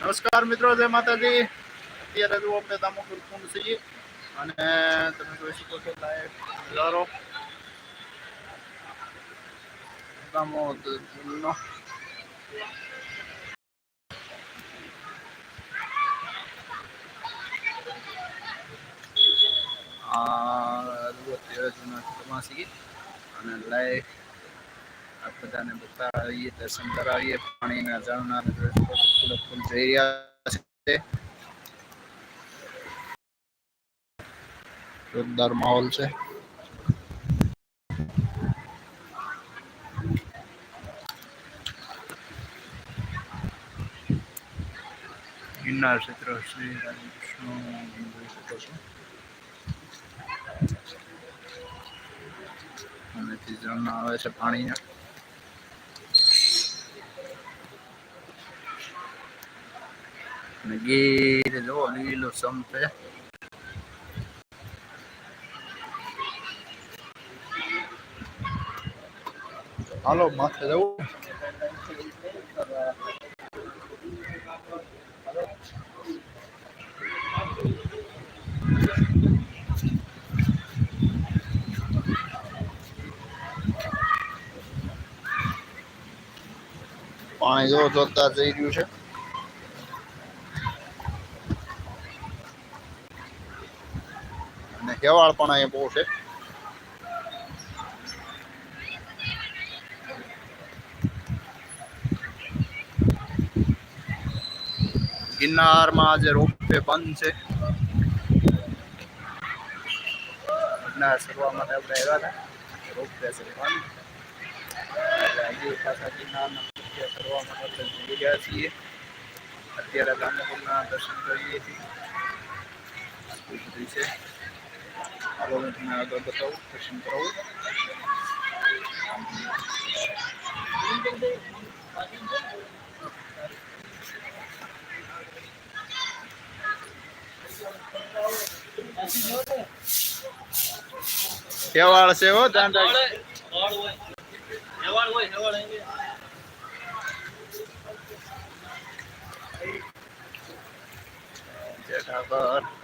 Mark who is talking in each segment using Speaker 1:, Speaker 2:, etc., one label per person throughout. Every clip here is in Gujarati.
Speaker 1: નમસ્કાર મિત્રો, જય માતાજી. અત્યારે જુઓ આપણે દામોદર કુંડ છીએ અને તમે જોઈ શકો છો લાઈવ નજારો. દામોદર કુંડનો અત્યારે જૂના છીએ અને લાઈવ આ બધાને બતાવીએ, દર્શન કરાવીએ, પાણીના ઝરણા ફૂલ ફૂલ જઈ રહ્યા છે. જોરદાર માહોલ છે. ગિરનાર ક્ષેત્ર શ્રી રામકૃષ્ણ જોઈ શકો આવે છે પાણીના. અને ગીર જો લીલો સમ છે હાલો માથે જવું પાણી જો જોતા જઈ રહ્યું છે. અને હેવાળ પણ અહીંયા બહુ છે? ગિરનારમાં આજે રોપવે બંધ છે. ગિરનાર ચડવા માટે આપણે આવ્યા હતા. રોપવે છે બંધ. એટલે આજે પાછા ગિરનારના પગથિયા ચડવા માટે આપણે જઈ રહ્યા છીએ. અત્યારે દામોદરના દર્શન કરીએ છીએ. એવું બધું છે. હાલો હું આગળ બતાવું દર્શન કરાવું છે હો ધ્યાન રાખ જેઠા પર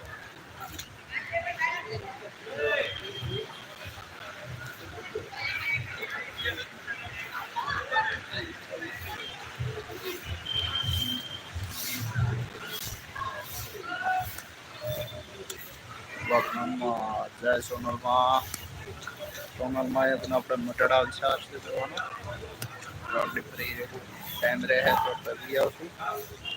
Speaker 1: લખનૌમાં જય સોનલમાં. સોનલમાં એ પણ આપણે મટડા વિચાર છે જવાનો ટાઈમ રહે તો કરી આવશું.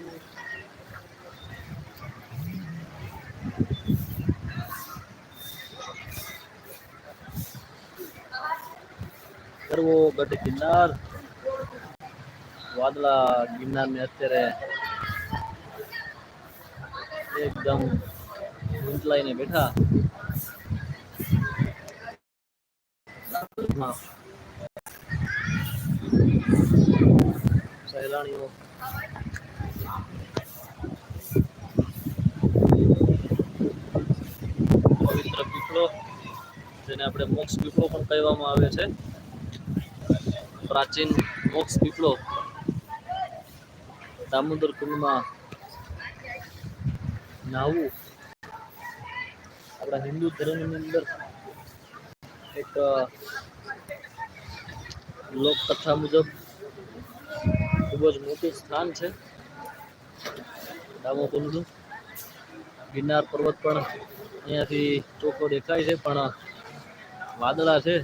Speaker 2: કરવો, ગઢ ગિરનાર વાદળા ગિરનાર ને અત્યારે એકદમ ઊંચલાઈને બેઠા. સહેલાણીઓ. પવિત્ર પીપળો જેને આપણે મોક્ષ પીપળો પણ કહેવામાં આવે છે. પ્રાચીન મોક્ષ પીપળો, દામોદર કુંડમાં નાહવું. આપણા હિન્દુ ધર્મની અંદર એક લોકકથા મુજબ ખૂબ જ મોટું સ્થાન છે. દામોકુંડનું ગિરનાર પર્વત પણ અહીંયાથી ચોખ્ખો દેખાય છે, પણ વાદળા છે.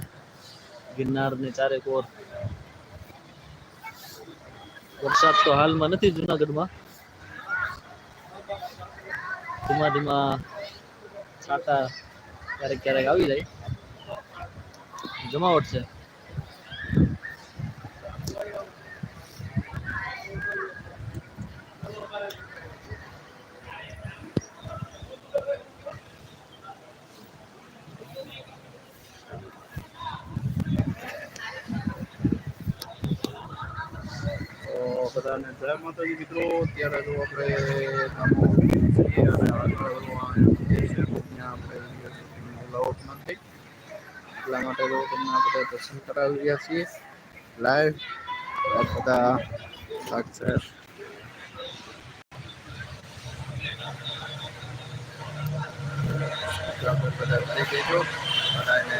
Speaker 2: ગિરનારની ચારેક ઓર. વરસાદ તો હાલમાં નથી જુનાગઢમાં. ધીમા ધીમા છાંટા ક્યારેક ક્યારેક આવી જાય. જમાવટ છે.
Speaker 1: બધાને જય માતાજી મિત્રો. અત્યારે જો આપણે ગામમાં છીએ. અને આગળ જે છે ત્યાં આપણે વીડિયો શૂટિંગનો અલાઉડ નથી એટલા માટે તો તમને આપણે દર્શન કરાવી રહ્યા છીએ. લાઈવ બધા લાગશે આપણે બધા થઈ ગયો બધાને